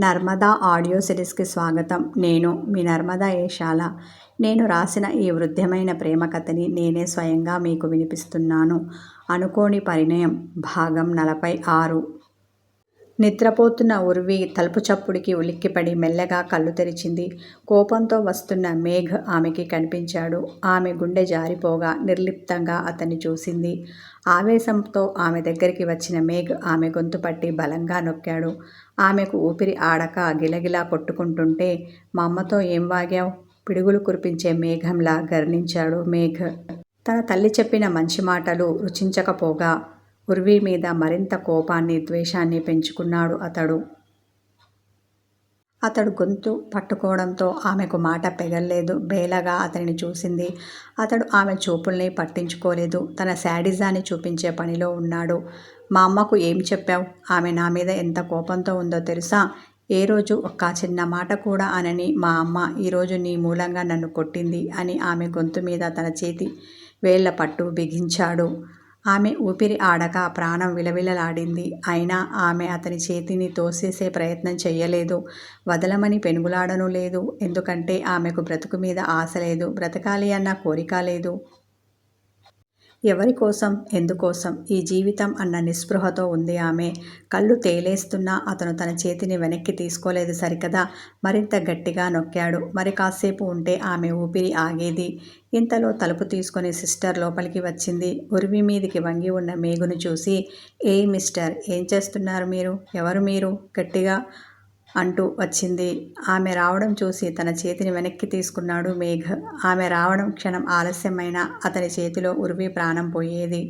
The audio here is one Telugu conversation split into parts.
నర్మదా ఆడియో సిరీస్కి స్వాగతం. నేను మీ నర్మదా ఏషాల నేను రాసిన ఈ వృద్ధమైన ప్రేమ కథని నేనే స్వయంగా మీకు వినిపిస్తున్నాను. అనుకోని పరిణయం. భాగం నలభై ఆరు. నిద్రపోతున్న ఉర్వి తలుపు చప్పుడికి ఉలిక్కిపడి మెల్లగా కళ్ళు తెరిచింది. కోపంతో వస్తున్న మేఘ్ ఆమెకి కనిపించాడు. ఆమె గుండె జారిపోగా నిర్లిప్తంగా అతన్ని చూసింది. ఆవేశంతో ఆమె దగ్గరికి వచ్చిన మేఘ్ ఆమె గొంతు పట్టి బలంగా నొక్కాడు. ఆమెకు ఊపిరి ఆడక గిలగిలా కొట్టుకుంటుంటే మా అమ్మతో ఏం వాగావు? పిడుగులు కురిపించే మేఘంలా గర్ణించాడు మేఘ్. తన తల్లి చెప్పిన మంచి మాటలు రుచించకపోగా ఉర్వి మీద మరింత కోపాన్ని ద్వేషాన్ని పెంచుకున్నాడు అతడు. అతడు గొంతు పట్టుకోవడంతో ఆమెకు మాట పెగల్లేదు. బేలగా అతనిని చూసింది. అతడు ఆమె చూపుల్ని పట్టించుకోలేదు. తన శాడిజాన్ని చూపించే పనిలో ఉన్నాడు. మా అమ్మకు ఏం చెప్పావు? ఆమె నా మీద ఎంత కోపంతో ఉందో తెలుసా? ఏ రోజు ఒక్క చిన్న మాట కూడా అనని మా అమ్మ ఈరోజు నీ మూలంగా నన్ను కొట్టింది అని ఆమె గొంతు మీద తన చేతి వేళ్ళ పట్టు బిగించాడు. ఆమె ఊపిరి ఆడక ప్రాణం విలవిలలాడింది. అయినా ఆమె అతని చేతిని తోసేసే ప్రయత్నం చెయ్యలేదు. వదలమని పెనుగులాడను లేదు. ఎందుకంటే ఆమెకు బ్రతుకు మీద ఆశ లేదు. బ్రతకాలి అన్న కోరిక లేదు. ఎవరి కోసం? ఎందుకోసం? ఈ జీవితం అన్న నిస్పృహతో ఉంది ఆమె. కళ్ళు తేలేస్తున్నా అతను తన చేతిని వెనక్కి తీసుకోలేదు సరికదా. మరింత గట్టిగా నొక్కాడు. మరి కాసేపు ఉంటే ఆమె ఊపిరి ఆగేది. ఇంతలో తలుపు తీసుకుని సిస్టర్ లోపలికి వచ్చింది. ఉరివి మీదికి వంగి ఉన్న మేగును చూసి ఏ మిస్టర్ ఏం చేస్తున్నారు మీరు? ఎవరు మీరు? గట్టిగా అంటూ వచ్చింది. ఆమె రావడం చూసి తన చేతిని వెనక్కి తీసుకున్నాడు మేఘ్. ఆమె రావడం క్షణం ఆలస్యమైన అతని చేతిలో ఉరివి ప్రాణం పోయేది.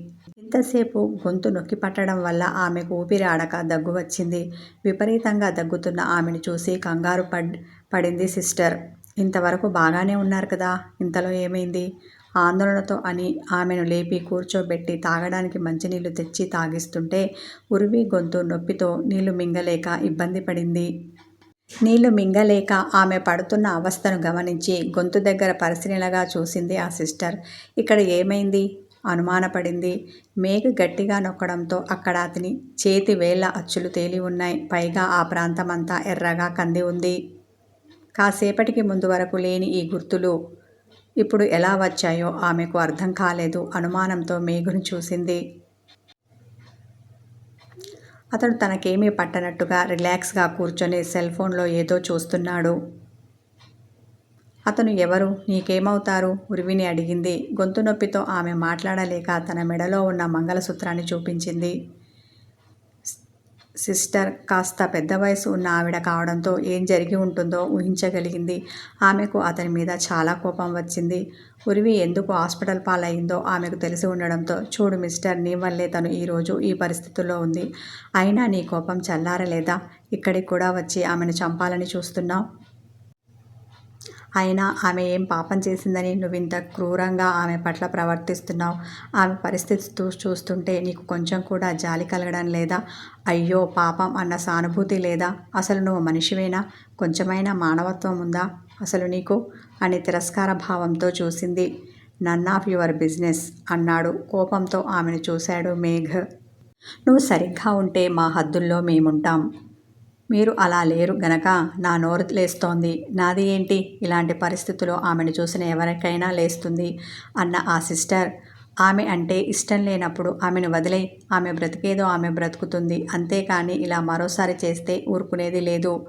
ఇంతసేపు గొంతు నొక్కి పట్టడం వల్ల ఆమెకు ఊపిరి ఆడక దగ్గు వచ్చింది. విపరీతంగా దగ్గుతున్న ఆమెను చూసి కంగారు పడ్ పడింది సిస్టర్. ఇంతవరకు బాగానే ఉన్నారు కదా? ఇంతలో ఏమైంది? ఆందోళనతో అని ఆమెను లేపి కూర్చోబెట్టి తాగడానికి మంచినీళ్ళు తెచ్చి తాగిస్తుంటే ఉరివి గొంతు నొప్పితో నీళ్ళు మింగలేక ఇబ్బంది పడింది. నీళ్ళు మింగలేక ఆమె పడుతున్న అవస్థను గమనించి గొంతు దగ్గర పరిశీలనగా చూసింది ఆ సిస్టర్. ఇక్కడ ఏమైంది? అనుమానపడింది. మేఘ గట్టిగా నొక్కడంతో అక్కడ అతని చేతి వేళ్ళ అచ్చులు తేలి ఉన్నాయి. పైగా ఆ ప్రాంతమంతా ఎర్రగా కంది ఉంది. కాసేపటికి ముందు వరకు లేని ఈ గుర్తులు ఇప్పుడు ఎలా వచ్చాయో ఆమెకు అర్థం కాలేదు. అనుమానంతో మేఘును చూసింది. అతడు తనకేమీ పట్టనట్టుగా రిలాక్స్గా కూర్చొని సెల్ ఫోన్లో ఏదో చూస్తున్నాడు. అతను ఎవరు? నీకేమవుతారు? ఉరివిని అడిగింది. గొంతు నొప్పితో ఆమె మాట్లాడలేక తన మెడలో ఉన్న మంగళసూత్రాన్ని చూపించింది. సిస్టర్ కాస్త పెద్ద వయసు ఉన్న ఆవిడ కావడంతో ఏం జరిగి ఉంటుందో ఊహించగలిగింది. ఆమెకు అతని మీద చాలా కోపం వచ్చింది. ఉరివి ఎందుకు హాస్పిటల్ పాలయ్యిందో ఆమెకు తెలిసి ఉండడంతో చూడు మిస్టర్ నీ వల్లే తను ఈరోజు ఈ పరిస్థితుల్లో ఉంది. అయినా నీ కోపం చల్లారలేదా? ఇక్కడికి కూడా వచ్చి ఆమెను చంపాలని చూస్తున్నావు? అయినా ఆమె ఏం పాపం చేసిందని నువ్వు ఇంత క్రూరంగా ఆమె పట్ల ప్రవర్తిస్తున్నావు? ఆమె పరిస్థితి చూస్తుంటే నీకు కొంచెం కూడా జాలి కలగడం లేదా? అయ్యో పాపం అన్న సానుభూతి లేదా? అసలు నువ్వు మనిషివేనా? కొంచెమైనా మానవత్వం ఉందా? అసలు నీకు? అని తిరస్కార భావంతో చూసింది. నన్ ఆఫ్ యువర్ బిజినెస్ అన్నాడు. కోపంతో ఆమెను చూశాడు మేఘ్. నువ్వు సరిగ్గా ఉంటే మా హద్దుల్లో మేముంటాం. మీరు అలా లేరు గనక నా నోరు లేస్తోంది. నాది ఏంటి? ఇలాంటి పరిస్థితుల్లో ఆమెను చూసిన ఎవరికైనా లేస్తుంది అన్న ఆ సిస్టర్. ఆమె అంటే ఇష్టం లేనప్పుడు ఆమెను వదిలే. ఆమె బ్రతికేదో ఆమె బ్రతుకుతుంది. అంతేకాని ఇలా మరోసారి చేస్తే ఊరుకునేది లేదు.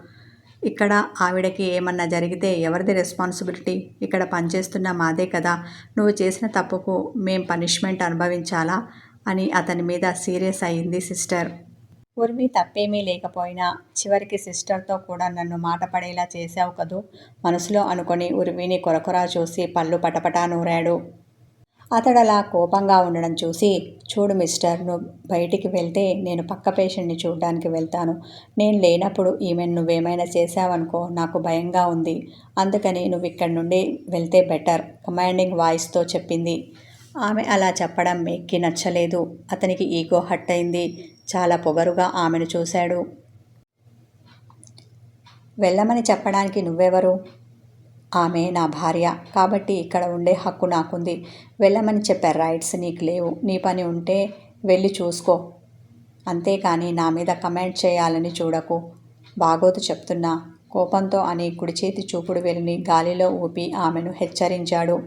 ఇక్కడ ఆవిడకి ఏమన్నా జరిగితే ఎవరిది రెస్పాన్సిబిలిటీ? ఇక్కడ పనిచేస్తున్న మాదే కదా. నువ్వు చేసిన తప్పుకు మేం పనిష్మెంట్ అనుభవించాలా? అని అతని మీద సీరియస్ అయింది సిస్టర్. ఉర్వి తప్పేమీ లేకపోయినా చివరికి సిస్టర్తో కూడా నన్ను మాట పడేలా చేశావు కదూ? మనసులో అనుకొని ఉర్మిని కొరకొరా చూసి పళ్ళు పటపటా నూరాడు. అతడలా కోపంగా ఉండడం చూసి చూడు మిస్టర్ నువ్వు బయటికి వెళ్తే నేను పక్క పేషెంట్ని చూడడానికి వెళ్తాను. నేను లేనప్పుడు ఈమె నువ్వేమైనా చేశావనుకో నాకు భయంగా ఉంది. అందుకని నువ్వు ఇక్కడి నుండి వెళ్తే బెటర్ కమాండింగ్ వాయిస్తో చెప్పింది. ఆమె అలా చెప్పడం మేక్కి నచ్చలేదు. అతనికి ఈగో హట్ అయింది. చాలా పొగరుగా ఆమెను చూశాడు. వెళ్ళమని చెప్పడానికి నువ్వెవరు? ఆమె నా భార్య. కాబట్టి ఇక్కడ ఉండే హక్కు నాకుంది. వెళ్ళమని చెప్పే రైట్స్ నీకు లేవు. నీ పని ఉంటే వెళ్ళి చూసుకో. అంతేకాని నా మీద కమెంట్ చేయాలని చూడకు. బాగోదు చెప్తున్నా. కోపంతో అని కుడిచేతి చూపుడు వెలిని గాలిలో ఊపి ఆమెను హెచ్చరించాడు.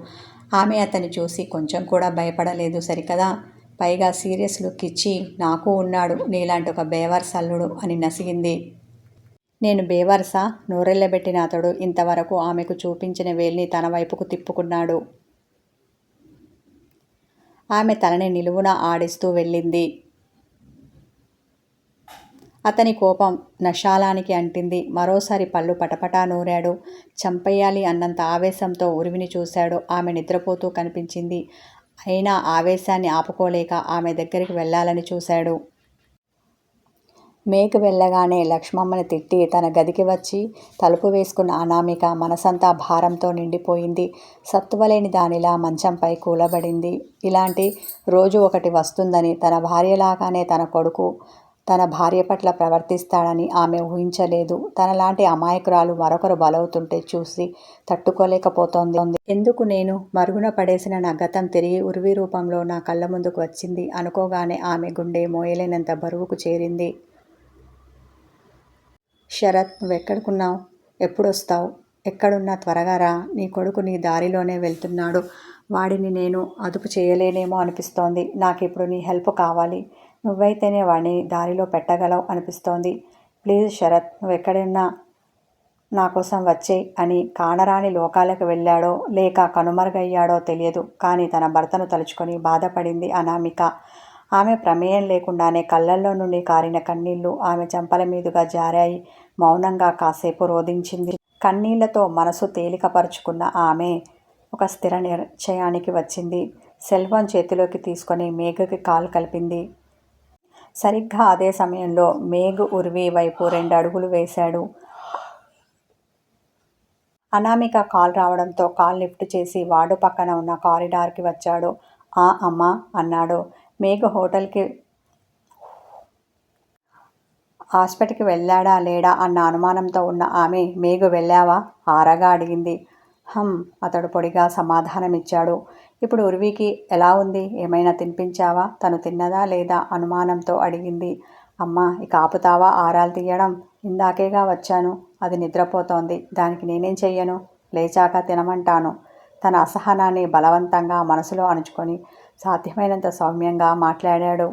ఆమె అతన్ని చూసి కొంచెం కూడా భయపడలేదు. సరికదా? పైగా సీరియస్ లుక్ ఇచ్చి నాకు ఉన్నాడు నీలాంటి ఒక బేవర్స్ అల్లుడు అని నసిగింది. నేను బేవర్సా నోరెళ్ళబెట్టిన అతడు ఇంతవరకు ఆమెకు చూపించిన వేల్ని తన వైపుకు తిప్పుకున్నాడు. ఆమె తలని నిలువున ఆడిస్తూ వెళ్ళింది. అతని కోపం నషాలానికి అంటింది. మరోసారి పళ్ళు పటపటా నూరాడు. చంపేయాలి అన్నంత ఆవేశంతో ఉరివిని చూశాడు. ఆమె నిద్రపోతూ కనిపించింది. అయినా ఆవేశాన్ని ఆపుకోలేక ఆమె దగ్గరికి వెళ్ళాలని చూశాడు. మేకు వెళ్ళగానే లక్ష్మమ్మని తిట్టి తన గదికి వచ్చి తలుపు వేసుకున్న అనామిక మనసంతా భారంతో నిండిపోయింది. సత్తువలేని దానిలా మంచంపై కూలబడింది. ఇలాంటి రోజు ఒకటి వస్తుందని తన భార్యలాగానే తన కొడుకు తన భార్య పట్ల ప్రవర్తిస్తాడని ఆమె ఊహించలేదు. తనలాంటి అమాయకురాలు మరొకరు బలవుతుంటే చూసి తట్టుకోలేకపోతోంది. ఎందుకు నేను మరుగున పడేసిన నా గతం తిరిగి ఉరివి రూపంలో నా కళ్ళ ముందుకు వచ్చింది అనుకోగానే ఆమె గుండె మోయలేనంత బరువుకు చేరింది. శరత్ నువ్వెక్కడుకున్నావు ఎప్పుడొస్తావు? ఎక్కడున్నా? త్వరగా రా. నీ కొడుకు నీ దారిలోనే వెళ్తున్నాడు. వాడిని నేను అదుపు చేయలేనేమో అనిపిస్తోంది. నాకు ఇప్పుడు నీ హెల్ప్ కావాలి. నువ్వైతేనే వాడిని దారిలో పెట్టగలవు అనిపిస్తోంది. ప్లీజ్ శరత్ నువ్వు ఎక్కడున్నా నా కోసం వచ్చే అని కానరాని లోకాలకు వెళ్ళాడో లేక కనుమరుగయ్యాడో తెలియదు. కానీ తన భర్తను తలుచుకొని బాధపడింది అనామిక. ఆమె ప్రమేయం లేకుండానే కళ్ళల్లో నుండి కారిన కన్నీళ్ళు ఆమె చెంపల మీదుగా జారాయి. మౌనంగా కాసేపు రోధించింది. కన్నీళ్ళతో మనసు తేలికపరుచుకున్న ఆమె ఒక స్థిర నిశ్చయానికి వచ్చింది. సెల్ఫోన్ చేతిలోకి తీసుకొని మేఘకి కాల్ కలిపింది. సరిగ్గా అదే సమయంలో మేఘ్ ఉర్వి వైపు రెండు అడుగులు వేశాడు. అనామిక కాల్ రావడంతో కాల్ లిఫ్ట్ చేసి వార్డు పక్కన ఉన్న కారిడార్కి వచ్చాడు. ఆ అమ్మ అన్నాడు. మేఘ హోటల్కి హాస్పిటల్కి వెళ్ళాడా లేడా అన్న అనుమానంతో ఉన్న ఆమె మేఘు వెళ్ళావా? ఆరగా అడిగింది. హం అతడు పొడిగా సమాధానమిచ్చాడు. ఇప్పుడు ఉర్వీకి ఎలా ఉంది? ఏమైనా తినిపించావా? తను తిన్నదా లేదా? అనుమానంతో అడిగింది. అమ్మ ఇక ఆపుతావా? ఆరాలు తీయడం? ఇందాకేగా వచ్చాను. అది నిద్రపోతోంది. దానికి నేనేం చెయ్యను? లేచాక తినమంటాను. తన అసహనాన్ని బలవంతంగా మనసులో అణుచుకొని సాధ్యమైనంత సౌమ్యంగా మాట్లాడాడు.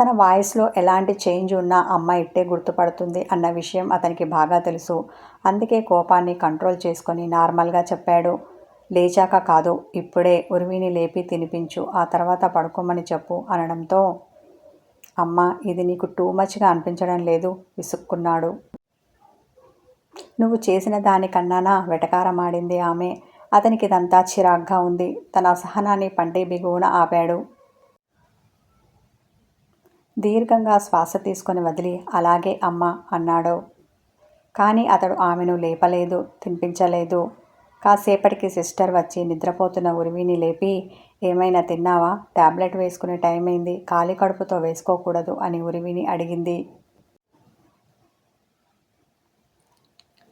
తన వాయిస్లో ఎలాంటి చేంజ్ ఉన్నా అమ్మ ఇట్టే గుర్తుపడుతుంది అన్న విషయం అతనికి బాగా తెలుసు. అందుకే కోపాన్ని కంట్రోల్ చేసుకొని నార్మల్గా చెప్పాడు. లేచాక కాదు ఇప్పుడే ఉర్విని లేపి తినిపించు ఆ తర్వాత పడుకోమని చెప్పు అనడంతో అమ్మ ఇది నీకు టూ మచ్గా అనిపించడం లేదు విసుక్కున్నాడు. నువ్వు చేసిన దానికన్నానా? వెటకారమాడింది ఆమె. అతనికి ఇదంతా చిరాగ్గా ఉంది. తన అసహనాన్ని పంటి బిగువున ఆపాడు. దీర్ఘంగా శ్వాస తీసుకొని వదిలి అలాగే అమ్మ అన్నాడు. కానీ అతడు ఆమెను లేపలేదు తినిపించలేదు. కాసేపటికి సిస్టర్ వచ్చి నిద్రపోతున్న ఉరివిని లేపి ఏమైనా తిన్నావా? టాబ్లెట్ వేసుకునే టైం అయింది. ఖాళీ కడుపుతో వేసుకోకూడదు అని ఉరివిని అడిగింది.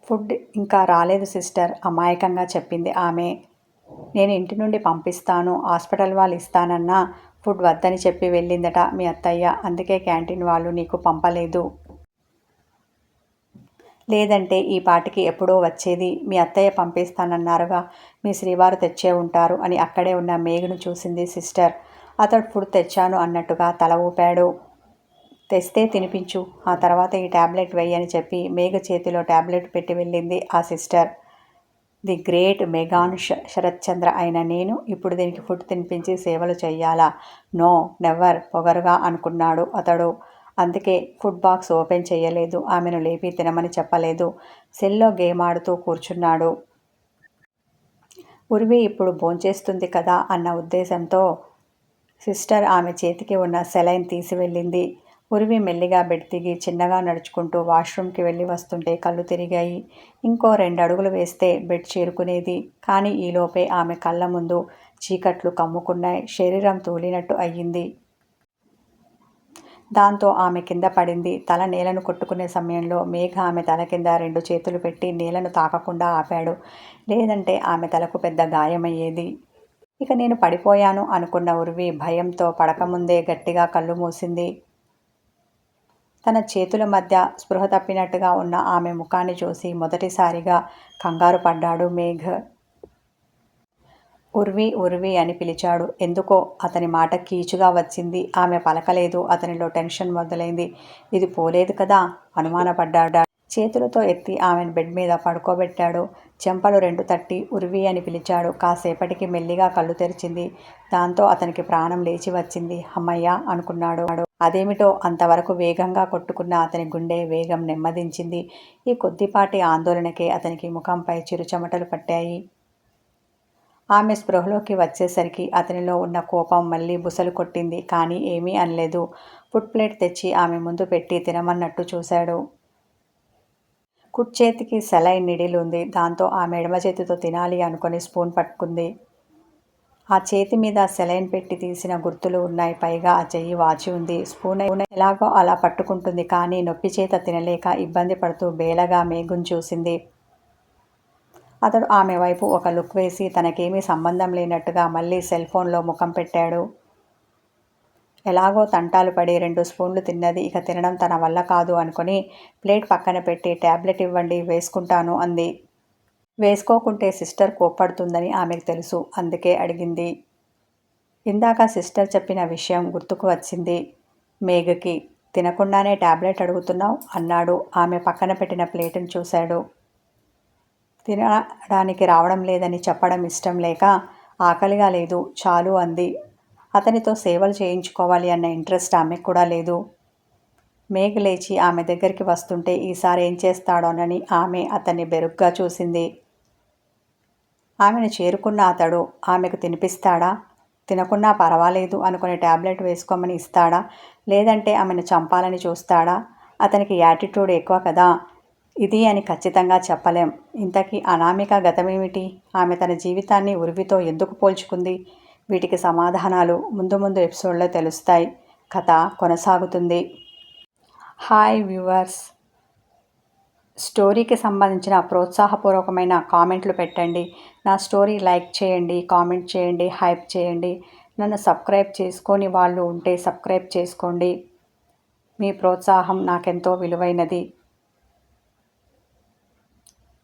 ఫుడ్ ఇంకా రాలేదు సిస్టర్ అమాయకంగా చెప్పింది ఆమె. నేను ఇంటి నుండి పంపిస్తాను. హాస్పిటల్ వాళ్ళు ఇస్తానన్నా ఫుడ్ వద్దని చెప్పి వెళ్ళిందట మీ అత్తయ్య. అందుకే క్యాంటీన్ వాళ్ళు నీకు పంపలేదు. లేదంటే ఈ పాటికి ఎప్పుడో వచ్చేది మీ అత్తయ్య పంపిస్తానన్నారుగా మీ శ్రీవారు తెచ్చే ఉంటారు అని అక్కడే ఉన్న మేఘను చూసింది సిస్టర్. అతడు ఫుడ్ తెచ్చాను అన్నట్టుగా తల ఊపాడు. తెస్తే తినిపించు ఆ తర్వాత ఈ ట్యాబ్లెట్ వెయ్యని చెప్పి మేఘ చేతిలో ట్యాబ్లెట్ పెట్టి వెళ్ళింది ఆ sister. The great Megan Sharatchandra అయిన నేను ఇప్పుడు దీనికి ఫుడ్ తినిపించి సేవలు చేయాలా నో నెవర్ పొగరుగా అనుకున్నాడు అతడు. అందుకే ఫుడ్ బాక్స్ ఓపెన్ చేయలేదు. ఆమెను లేపి తినమని చెప్పలేదు. సెల్లో గేమ్ ఆడుతూ కూర్చున్నాడు. ఉరివి ఇప్పుడు భోంచేస్తుంది కదా అన్న ఉద్దేశంతో సిస్టర్ ఆమె చేతికి ఉన్న సెలైన్ తీసి వెళ్ళింది. ఉరివి మెల్లిగా బెడ్ దిగి చిన్నగా నడుచుకుంటూ వాష్రూమ్కి వెళ్ళి వస్తుంటే కళ్ళు తిరిగాయి. ఇంకో రెండు అడుగులు వేస్తే బెడ్ చేరుకునేది. కానీ ఈలోపే ఆమె కళ్ళ ముందు చీకట్లు కమ్ముకున్నాయి. శరీరం తూలినట్టు అయ్యింది. దాంతో ఆమె కింద పడింది. తల నేలను కొట్టుకునే సమయంలో మేఘ ఆమె తల కింద రెండు చేతులు పెట్టి నేలను తాకకుండా ఆపాడు. లేదంటే ఆమె తలకు పెద్ద గాయమయ్యేది. ఇక నేను పడిపోయాను అనుకున్న ఉరివి భయంతో పడకముందే గట్టిగా కళ్ళు మూసింది. తన చేతుల మధ్య స్పృహ తప్పినట్టుగా ఉన్న ఆమె ముఖాన్ని చూసి మొదటిసారిగా కంగారు పడ్డాడు మేఘ్. ఉర్వి ఉర్వి అని పిలిచాడు. ఎందుకో అతని మాట కీచుగా వచ్చింది. ఆమె పలకలేదు. అతనిలో టెన్షన్ మొదలైంది. ఇది పోలేదు కదా? అనుమానపడ్డాడా? చేతులతో ఎత్తి ఆమెను బెడ్ మీద పడుకోబెట్టాడు. చెంపలు రెండు తట్టి ఉరివి అని పిలిచాడు. కాసేపటికి మెల్లిగా కళ్ళు తెరిచింది. దాంతో అతనికి ప్రాణం లేచి వచ్చింది. అమ్మయ్య అనుకున్నాడు. అదేమిటో అంతవరకు వేగంగా కొట్టుకున్న అతని గుండె వేగం నెమ్మదించింది. ఈ కొద్దిపాటి ఆందోళనకే అతనికి ముఖంపై చిరుచెమటలు పట్టాయి. ఆమె స్పృహలోకి వచ్చేసరికి అతనిలో ఉన్న కోపం మళ్ళీ బుసలు కొట్టింది కానీ ఏమీ అనలేదు. ఫుడ్ ప్లేట్ తెచ్చి ఆమె ముందు పెట్టి తినమన్నట్టు చూశాడు. కుడ్చేతికి సెలైన్ నిడిలు ఉంది. దాంతో ఆమె ఎడమ చేతితో తినాలి అనుకుని స్పూన్ పట్టుకుంది. ఆ చేతి మీద సెలైన్ పెట్టి తీసిన గుర్తులు ఉన్నాయి. పైగా ఆ చెయ్యి వాచి ఉంది. స్పూన్ ఎలాగో అలా పట్టుకుంటుంది కానీ నొప్పి చేత తినలేక ఇబ్బంది పడుతూ బేలగా మేగుని చూసింది. అతడు ఆమె వైపు ఒక లుక్ వేసి తనకేమీ సంబంధం లేనట్టుగా మళ్ళీ సెల్ ఫోన్లో ముఖం పెట్టాడు. ఎలాగో తంటాలు పడి రెండు స్పూన్లు తిన్నది. ఇక తినడం తన వల్ల కాదు అనుకుని ప్లేట్ పక్కన పెట్టి ట్యాబ్లెట్ ఇవ్వండి వేసుకుంటాను అంది. వేసుకోకుంటే సిస్టర్ కోప్పడుతుందని ఆమెకు తెలుసు. అందుకే అడిగింది. ఇందాక సిస్టర్ చెప్పిన విషయం గుర్తుకు వచ్చింది. మేఘకి తినకుండానే ట్యాబ్లెట్ అడుగుతున్నావు? అన్నాడు. ఆమె పక్కన పెట్టిన ప్లేటును చూశాడు. తినడానికి రావడం లేదని చెప్పడం ఇష్టం లేక ఆకలిగా లేదు చాలు అంది. అతనితో సేవలు చేయించుకోవాలి అన్న ఇంట్రెస్ట్ ఆమెకు కూడా లేదు. మేఘ లేచి ఆమె దగ్గరికి వస్తుంటే ఈసారి ఏం చేస్తాడోనని ఆమె అతన్ని బెరుగ్గా చూసింది. ఆమెను చేరుకున్న అతడు ఆమెకు తినిపిస్తాడా? తినకున్నా పర్వాలేదు అనుకుని ట్యాబ్లెట్ వేసుకోమని ఇస్తాడా? లేదంటే ఆమెను చంపాలని చూస్తాడా? అతనికి యాటిట్యూడ్ ఎక్కువ కదా. ఇది అని ఖచ్చితంగా చెప్పలేం. ఇంతకీ అనామిక గతమేమిటి? ఆమె తన జీవితాన్ని ఉరివితో ఎందుకు పోల్చుకుంది? వీటికి సమాధానాలు ముందు ముందు ఎపిసోడ్లో తెలుస్తాయి. కథ కొనసాగుతుంది. Hi viewers. స్టోరీకి సంబంధించిన ప్రోత్సాహపూర్వకమైన కామెంట్లు పెట్టండి. నా స్టోరీ లైక్ చేయండి కామెంట్ చేయండి హైప్ చేయండి. నన్ను సబ్స్క్రైబ్ చేసుకొని వాళ్ళు ఉంటే సబ్స్క్రైబ్ చేసుకోండి. మీ ప్రోత్సాహం నాకెంతో విలువైనది.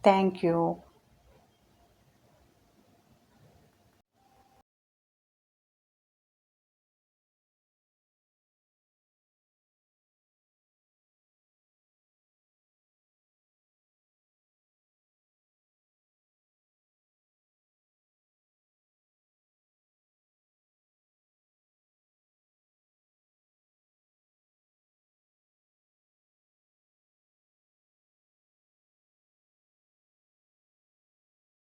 Thank you.